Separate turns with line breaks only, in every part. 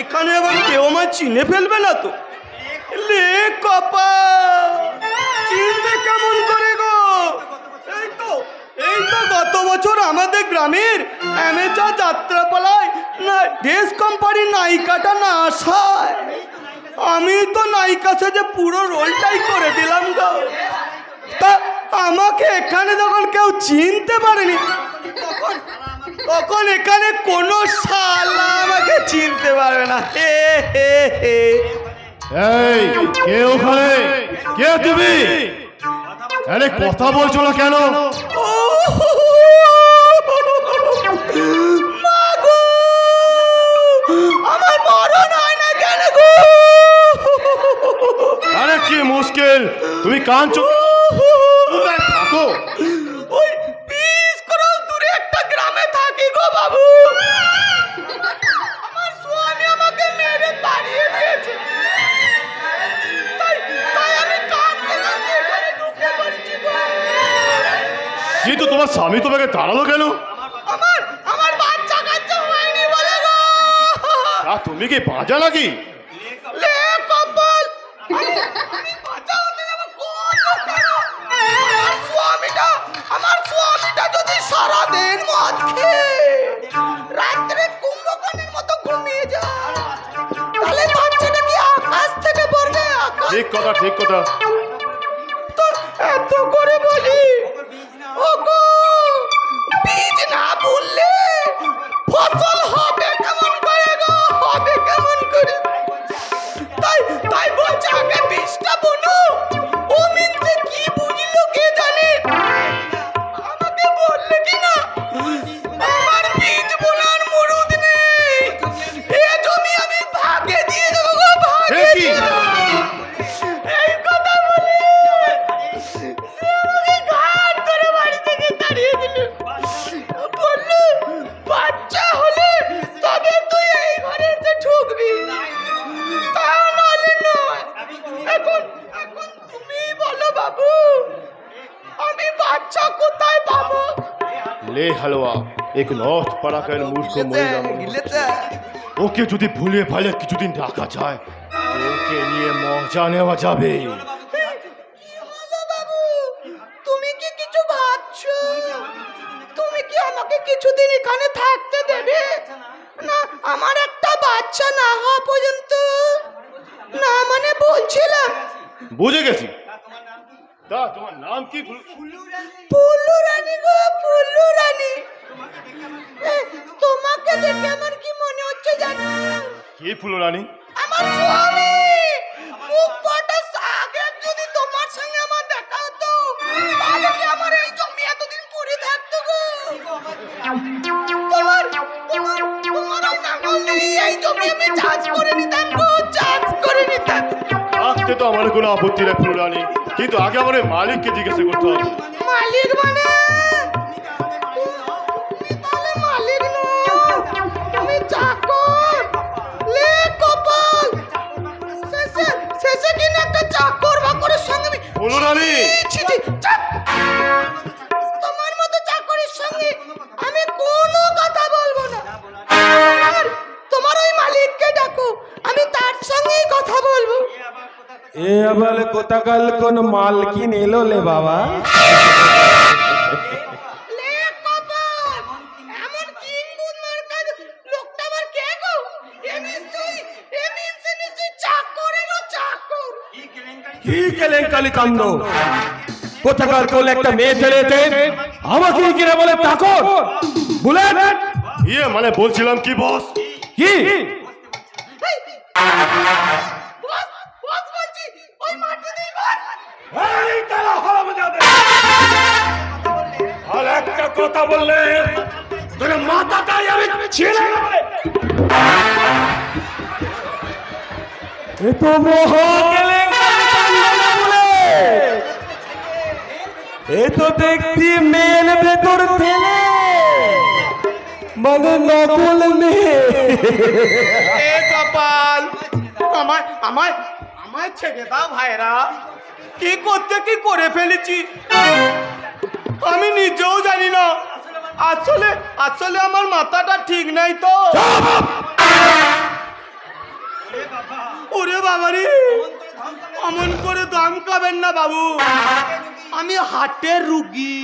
এখানে আবার কেউ আমার চিনে ফেলবে না তো? লে কপা চিনবে কেমন করে গো? এই তো এই তো গত বছর আমাদের গ্রামের অ্যামেচার যাত্রাপালায় না ড্রেস কোম্পানির নায়িকাটা না আসায়। আমি তো নায়িকা সাথে পুরো রোলটাই করে দিলাম গো। তা আমাকে এখানে যখন কেউ চিনতে পারেনি তখন তখন এখানে কোনো শালা আমাকে চিনতে পারবে না। হে হে হে।
এই কে ওখানে? কে তুমি? আরে কথা বলছো না কেন? মুশকিল তুমি কাঁদছো কোথায় থাকো?
ওই বিশ ক্রোশ দূরে একটা গ্রামে থাকি গো বাবু। আমার স্বামী আমাকে মেরে তাড়িয়ে দিয়েছে।
কিন্তু তোমার স্বামী তোমাকে দাঁড়াল কেন?
আমার আমার বাচ্চা কাচ্চা হয়নি বলে গো।
আর তুমি কি বাজা নাকি? ঠিক কথা ঠিক কথা।
এত
লে হালুয়া এক নথ পাড়াকের মূর্খ মহিলা ওকে যদি ভুলে ভালে কিছুদিন রাখা যায়। ওকে নিয়ে মজা নেওয়া যাবে।
তুমি কি কিছু ভাবছ? তুমি কি আমাকে কিছুদিন এখানে থাকতে দেবে? না আমার একটা বাচ্চা না হওয়া পর্যন্ত না মানে বলছিলাম।
বুঝে গেছি। তা তোমার নাম কি?
পুল্লু রানী গো পুল্লু রানী তোমাকে দেখে আমার কি মনে হচ্ছে জানো?
কি ফুলো রানী
আমার স্বামী। মুখ পাটা আগে যদি তোমার সঙ্গে আমার দেখা হতো তাহলে কি আমার
তো আমার কোনো আপত্তি নেই ফুলরানি। রানী কিন্তু আগে আমার মালিককে জিজ্ঞাসা করতে হবে।
মালিক মানে? তুমি
আবার কোথাকাল কোন মালকিন এলো লে বাবা?
লে কপাল এমন কিং
কেলেঙ্কালি কাণ্ড? কোথাকার কোন একটা মেয়ে আমাকে কিনা বলে তাকর? বুলেট?
ইয়ে মানে বলছিলাম কি বস?
কি? কথা বললে তোর মাথাটাই আমি ছেড়ে দেবো। এ তো মহা। এ তো দেখছি ভেতর মানে নকল মেয়ে
কপাল আমার
আমায় আমায় ছেড়ে দাও ভাইরা কি করতে কি করে ফেলেছি আমি নিজেও জানি না। আসলে আসলে আমার মাথাটা ঠিক নাই তো। ওরে বাবারে অমন করে দাম খাবেন না বাবু। আমি হাটের রুগী।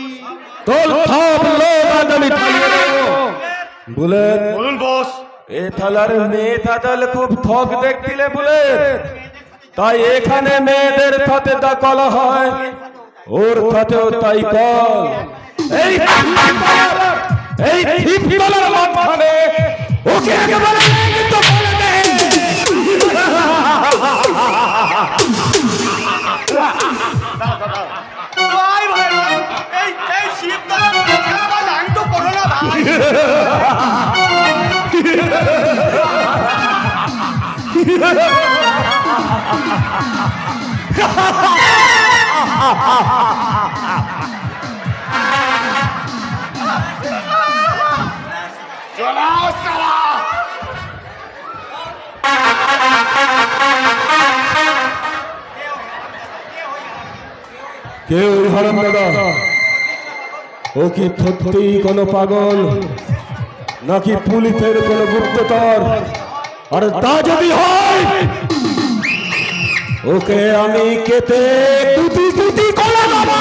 বলুন বস।
এ থালার মেয়ে থাকলে খুব থক দেখতিলে বুলেট। তাই এখানে মেয়েদের সাথে দখল হয়। ওর সাথেও তাই কল এই এই ঠিকতলার মাঝখানে ওকে একেবারে কিন্তু বলে দে কেউ হারাম দাদা ও কি সত্যিই কোনো পাগল? নাকি পুলিশের কোনো গুপ্ততর আর তা যদি হয় ওকে আমি কেটে কুটি কুটি করে দেবো।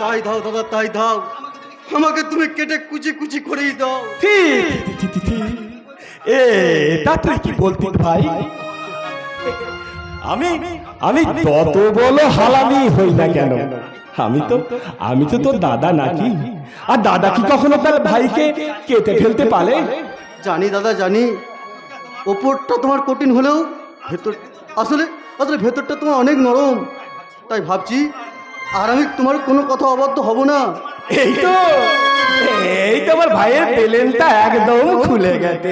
তাই দাও দাদা তাই দাও। আমাকে তুমি কেটে কুচি কুচি করেই দাও।
ঠিক। এ তা তুই কি বলতি ভাই? আমি আমি তত বলো হালামি হই না কেন? আমি তো আমি তো তোর দাদা নাকি? আর দাদা কি কখনো তার ভাইকে কেটে ফেলতে পারে?
জানি দাদা জানি। ওপরটা তোমার কঠিন হলেও ভেতর আসলে আসলে ভেতরটা তোমার অনেক নরম। তাই ভাবছি আর আমি তোমার কোনো কথা অবাধ্য হব না।
এই তো এই তো আমার ভাইয়ের পেলেনটা একদম খুলে গেছে।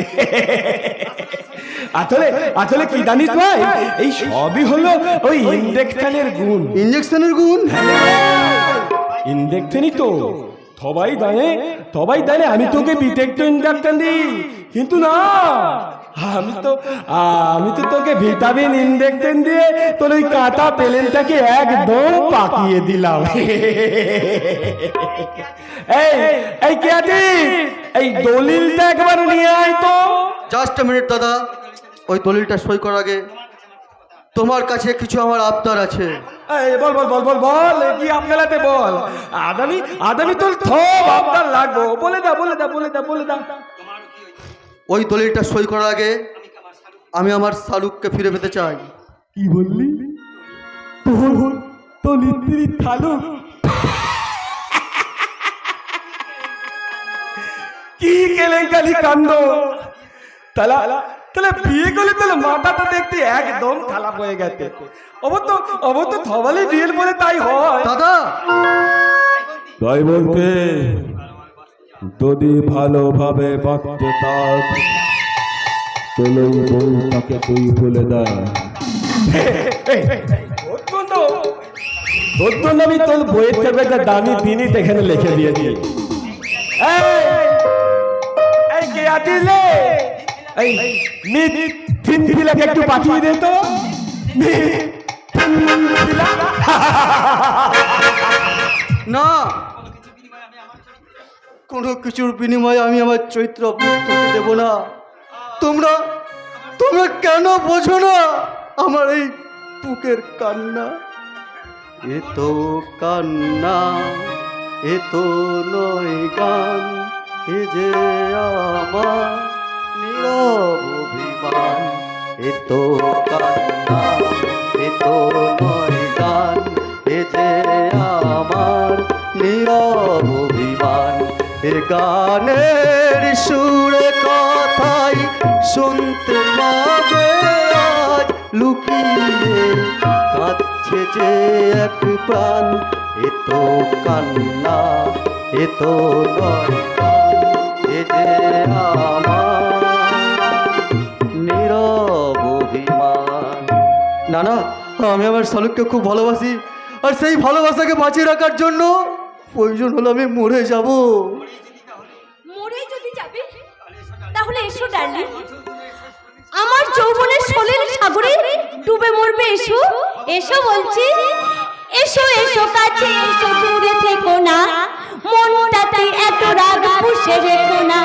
আসলে আসলে কি জানিস ভাই এই সবই হলো ওই ইন্ডেকশনের গুণ।
ইঞ্জেকশনের গুণ?
ইন্ডেকশনই তো। সবাই দাঁড়ে সবাই দাঁড়ে আমি তোকে বিটেক তো ইন্ডাকশন দিই। কিন্তু না আমি তো আমি তো তোকে ভিটামিন ইন্ডেকশন দিয়ে তোর ওই কাটা পেলেনটাকে একদম পাকিয়ে দিলাম। এই এই কে আছিস? এই দলিলটা একবার নিয়ে আয় তো।
জাস্ট মিনিট দাদা। ওই দলিলটা সই করার আগে। তোমার কাছে কিছু আমার আবদার আছে।
বল বল বল বল বল কি আপনালাতে বল? আদামি আদামি তোর থব আপনার লাগবো। বলে দা বলে দা বলে দা বলে দা।
ওই দলিলটা সই করার আগে। আমি আমার শালুককে ফিরে পেতে চাই।
কি বললি? তোর তো লিত্রি থালু। কি কেলেঙ্কারি কাণ্ড? তালা তাহলে বিয়ে করলে তাহলে মাথাটা দেখতে একদম খারাপ হয়ে গেছে। অবত অবত থবালে বিয়ের বলে তাই হয়।
দাদা!
তাই বলতে যদি ভালোভাবে বাঁচতে তাক তোলে বউটাকে তুই বলে দেয় তোর জন্য আমি তোর বইয়ের টেবিলটা দামি দিনই এখানে লিখে দিয়েছি। এই, এই কে আছিস এই মিট তিন পিলাকে একটু পাঠিয়ে দে তো।
না। কোনো কিছুর বিনিময়ে আমি আমার চরিত্র দেব না। তোমরা তোমরা কেন বোঝো না আমার এই বুকের কান্না? এ তো কান্না, এ তো নয় গান, এ যে আমার নীরব অভিমান। এ কান্না, এ তো এ যে আমার নীরব অভিমান। এ গানের সুরে কথাই শুনতে পাবে আজ লুকিয়ে কাছে যে এক প্রাণ। এ তো কান্না, এ তো নয় এ যে আমার না আমি আমার শালুককে খুব ভালোবাসি। আর সেই ভালোবাসাকে বাঁচিয়ে রাখার জন্য প্রয়োজন হলে আমি মরে যাব।
তাহলে এসো, ডার্লিং। আমার যৌবনের সাগরে ডুবে মরবে এসো। এসো বলছি, এসো এসো, কাছে এসো, দূরে থেকো না। মনটাতে এত রাগ পুষে রেখো না।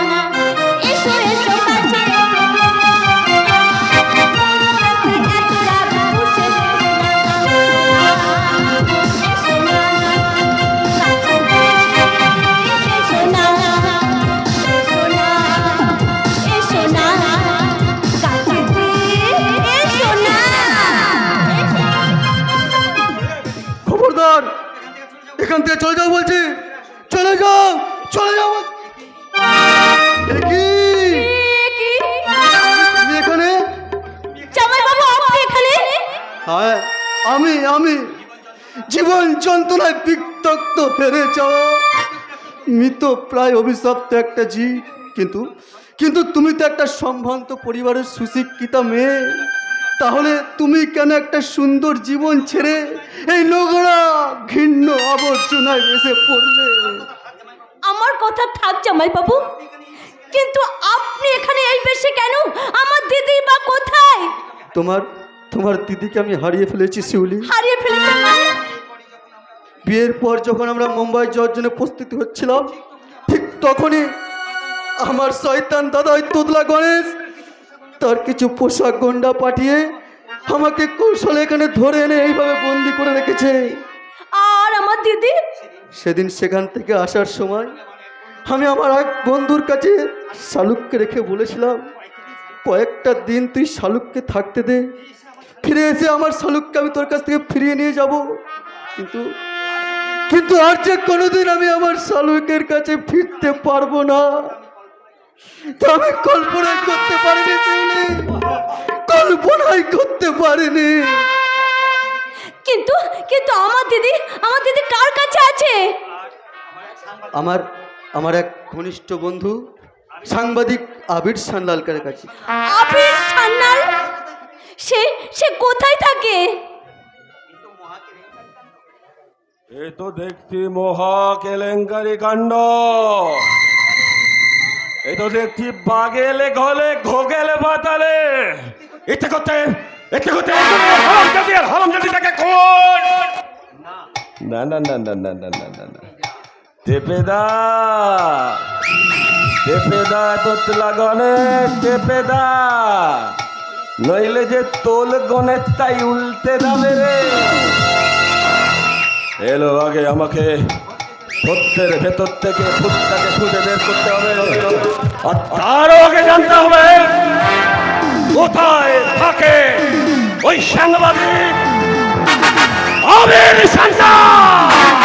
আমি আমি জীবন যন্ত্রণায় বিতক্ত ফেরে যাওয়া মৃত প্রায় অভিশপ্ত একটা জীব কিন্তু কিন্তু তুমি তো একটা সম্ভ্রান্ত পরিবারের সুশিক্ষিতা মেয়ে। তাহলে তুমি কেন একটা সুন্দর জীবন ছেড়ে এই নোংরা ঘৃণ্য আবর্জনায় এসে পড়লে?
আমার কথা থাক জামাইবাবু কিন্তু আপনি এখানে এই বেশে কেন? আমার দিদি বা কোথায়?
তোমার তোমার দিদিকে আমি হারিয়ে ফেলেছি শিউলি।
হারিয়ে ফেলেছেন মানে?
বিয়ের পর যখন আমরা মুম্বাই যাওয়ার জন্য প্রস্তুতি হচ্ছিলাম ঠিক তখনই আমার শয়তান দাদা ওই তোদলা গণেশ তার কিছু পোশাক গন্ডা পাঠিয়ে আমাকে কৌশলে এখানে ধরে এনে এইভাবে বন্দি করে রেখেছে।
আর আমার দিদি?
সেদিন সেখান থেকে আসার সময় আমি আমার এক বন্ধুর কাছে শালুককে রেখে বলেছিলাম কয়েকটা দিন তুই শালুককে থাকতে দে ফিরে এসে আমার শালুককে আমি তোর কাছ থেকে ফিরিয়ে নিয়ে যাব। কিন্তু কিন্তু আর যে কোনোদিন আমি আমার শালুকের কাছে ফিরতে পারব না। তা আমি কল্পনাই করতে পারিনি। কল্পনাই করতে পারিনি।
কিন্তু কিন্তু আমার দিদি আমার দিদি কার কাছে আছে?
আমার আমার এক ঘনিষ্ঠ বন্ধু সাংবাদিক আবির সান্যালকারের কাছে।
আবির সান্যাল সে সে কোথায় থাকে?
এ তো দেখছি মহা কেলেঙ্কারি কাণ্ড। এ তো দেখছি বাগেলে ঘলে, ঘোগেলে পাতালে ইচ্ছে করতে ইচ্ছে করতে হলম যদি আর হলম যদি তাকে কোন না না না না না না না না না। টেপেদা তোতলা গণেশ, টেপেদা। নইলে যে তোল গণেশ তাই উল্টে যাবে রে। এলো আগে আমাকে ভত্তের ভেতর থেকে ভূতটাকে খুঁজে বের করতে হবে। আর তারও আগে জানতে হবে কোথায় থাকে ওই সাংবাদিক আবির সান্তাল